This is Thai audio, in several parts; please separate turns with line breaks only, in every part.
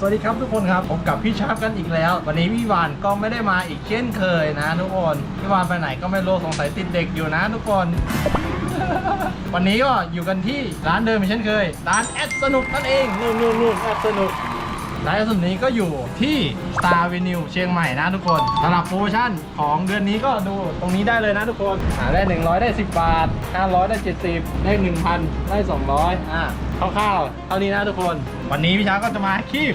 สวัสดีครับทุกคนครับผมกับพี่ชาร์ปกันอีกแล้ว วันนี้พี่วานก็ไม่ได้มาอีกเช่นเคยนะทุกคนพี่วานไปไหนก็ไม่รู้สงสัยติดเด็กอยู่นะทุกคน วันนี้ก็อยู่กันที่ร้านเดิมเหมือนเช่นเคย ร้านแอดสนุกนั่นเองนู่นนู่นนู่นแอดสนุก แอดสนุกนี้ก็อยู่ที่ Star Avenue เชียงใหม่นะทุกคนสำหรับโปรโมชั่นของเดือนนี้ก็ดูตรงนี้ได้เลยนะทุกคนหาได้ 100 ได้ 10 บาท 500 ได้ 70 ได้ 1,000 ได้ 200อ่าคร่าวๆเท่านี้นะทุกคน วันนี้พี่ช้างก็จะมาคีบ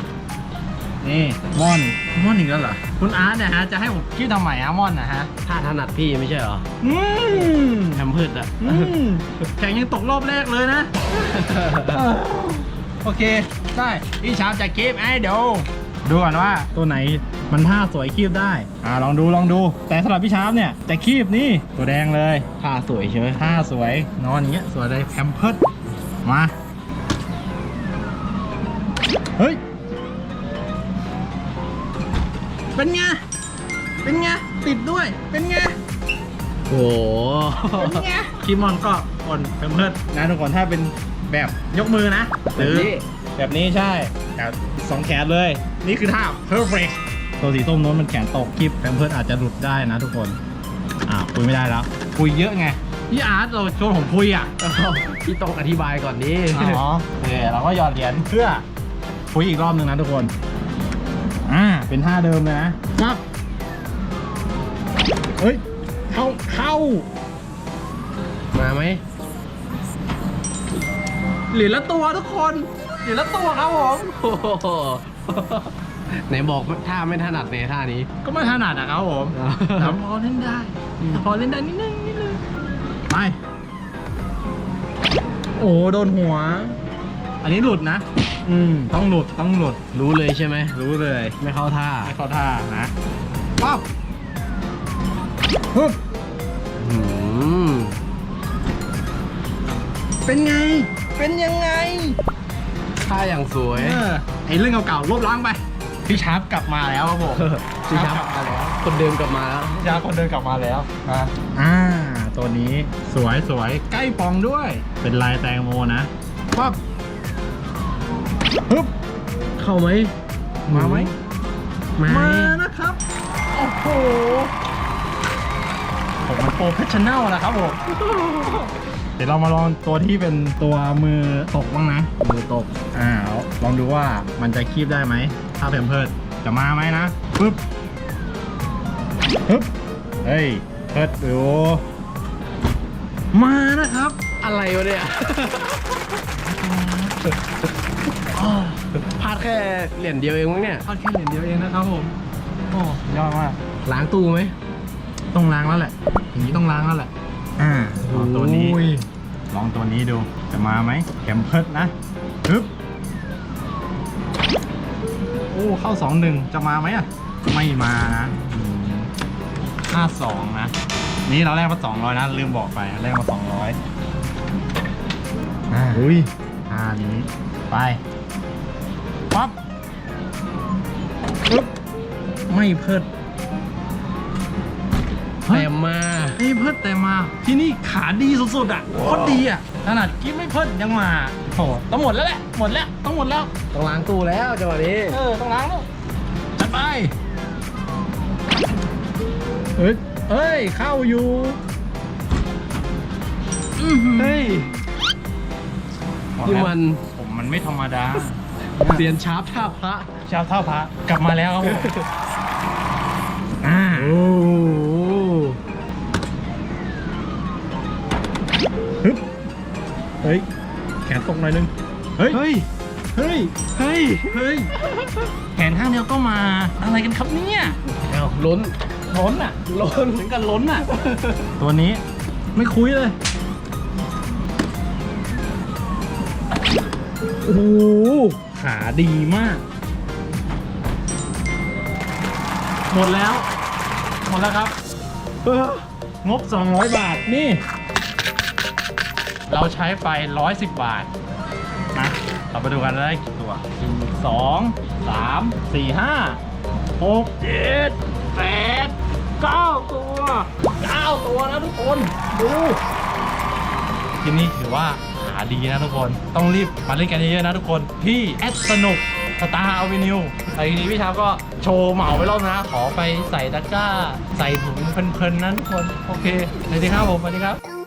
นี่ม่อนม่อนอีกแล้วเหรอคุณอาร์ตเนี่ยฮะจะให้ผมคีบทำไมอะม่อนนะฮะ
ถ้าถนัดพี่ไม่ใช่เหรอ
อืม
แฮมพืชอะ
อืมแข่งยังตกรอบแรกเลยนะ โอเค ได้พี่ชามจะคีบไอ้เดี๋ยวดูก่อนว่าตัวไหนมันท่าสวยคีบได้ อ่าลองดูลองดู แต่สำหรับพี่ชามเนี่ยจะคีบนี่ตัวแดงเลย
ผ้าสวยใช่ไหม
ท่าสวยนอนอย่างเงี้ยสวยเลยแพมเพิร์ดมาเฮ้ยเป็นไงเป็นไงติดด้วยเป็นไง
โอ้โห
เป็นไงคีมอนก็คนแพมเพิร์ดนะทุกคนถ้าเป็น แบบยกมือนะหรือแบบนี้ใช่แบบสองแขนเลย นี่คือท่า perfect ตัวสีส้มโน้นมันแขนตกคลิปแพมเพิร์ดอาจจะหลุดได้นะทุกคนอ่าคุยไม่ได้แล้วคุยเยอะไงพี่อาร์ตเราชวนผมคุยอะ
พี่ต้องอธิบายก่อนนี้
อ๋อโอเคเราก็หยอดเหรียญเพื่อคุยอีกรอบหนึ่งนะทุกคนอ่าเป็นท่าเดิมเลยนะปั๊บเฮ้ยเข้าเข้า
มาไหม
เหรียญละตัวทุกคนเหรียญละตัวครับผม
โอ้โหไหนบอกท่าไม่ถนัดในท่านี้
ก็ไม่ถนัดนะครับผม
อ๋อ
แต่พอเล่นได้แต่พอเล่นได้นิดนึงนิดนึงไปโอ้โดนหัว อันนี้หลุดนะ อืมต้องหลุดต้องหลุด
รู้เลยใช่ไหม
รู้เลย
ไม่เข้าท่า
ไม่เข้าท่านะปั๊บฮึบ
อืม
เป็นไง เป็นยังไง
ท่าอย่างสวย
เออไอเรื่องเก่าๆลบล้างไป พี่ชาร์ปกลับมาแล้วครับผม
พี่ชับ
กลับมาแล้ว
คนเดิมกลับมาแล้ว
พี่ชาร์ปคนเดินกลับมาแล้วนะอ่า ตัวนี้สวยสวยใกล้ปองด้วย เป็นลายแตงโมนะปั๊บฮึบ
เข้าไหม
มาไหม
มา
มานะครับโอ้โหผมมันโปรเฟชชั่นแนลนะครับผม เดี๋ยวเรามาลองตัวที่เป็นตัวมือตกบ้างนะ
มือตก
อ่า ลองดูว่ามันจะคีบได้ไหม ถ้าเพมเพิร์ดจะมาไหมนะปึ๊บปึ๊บ เฮ้ย เพิร์ดดูมานะครับ
อะไรวะเนี่ยพลาดแค่เหรียญเดียวเองมั้งเนี่ย
พลาดแค่เหรียญเดียวเองนะครับผม โอ้ยอดมาก
ล้างตู้ไหม
ต้องล้างแล้วแหละ อย่างนี้ต้องล้างแล้วแหละ อ่าลองตัวนี้
โอ้ย
ลองตัวนี้ดู จะมาไหมแคมเพิร์ดนะฮึบโอ้เข้าสองหนึ่งจะมาไหมอะ ไม่มานะห้าสองนะ นี่เราแลกมาสองร้อยนะ ลืมบอกไปแลกมาสองร้อยอ่าอุ้ยอ่านี้ ไป ปั๊บปึ๊บไม่เพิด
เต็มมา
ไม่เพิดแต่มา ที่นี่ขาดีสุดๆอะโคตรดีอะขนาดกิ๊บไม่เพิดยังมาโอ้ต้องหมดแล้วแหละหมดแล้วต้องหมดแล้ว
ต้องล้างตู้แล้วจังหวะนี้
เออต้องล้างแล้วจัดไปเฮ้ยเฮ้ยเข้าอยู่
เฮ้ย
บอก
นี่มัน
ผมมันไม่ธรรมดา
เซียนชาร์ปท่าพระ
ชาวเท่าพระกลับมาแล้วครับผมอ่า เฮ้ย แขนตกหน่อยนึง เฮ้ย
เฮ้ย
เฮ้ย
เฮ้ย
เฮ้ย แขนข้างเดียวก็มา อะไรกันครับเนี่ย
เอ้าล้น
ล้นอะ
ล้น
ถึงกันล้นอะ ตัวนี้ไม่คุยเลย โอ้โหขาดีมาก หมดแล้ว หมดแล้วครับ
เออง
บ 200 บาท นี่ เราใช้ไป 110 บาทนะเราไปดูกันได้กี่ตัว1 2 3 4 5 6 7 8 9ตัว9ตัวนะทุกคน ดูที่นี่ถือว่าหาดีนะทุกคน ต้องรีบมาเล่นกันเยอะๆนะทุกคนที่แอดสนุกสตาร์อเวนิวไอ้ทีนี้พี่ชาก็โชว์เหมาไปรอบนะ ขอไปใส่ตะกร้า ใส่ถุงเพลินๆนะทุกคน โอเคสวัสดีครับผมสวัสดีครับ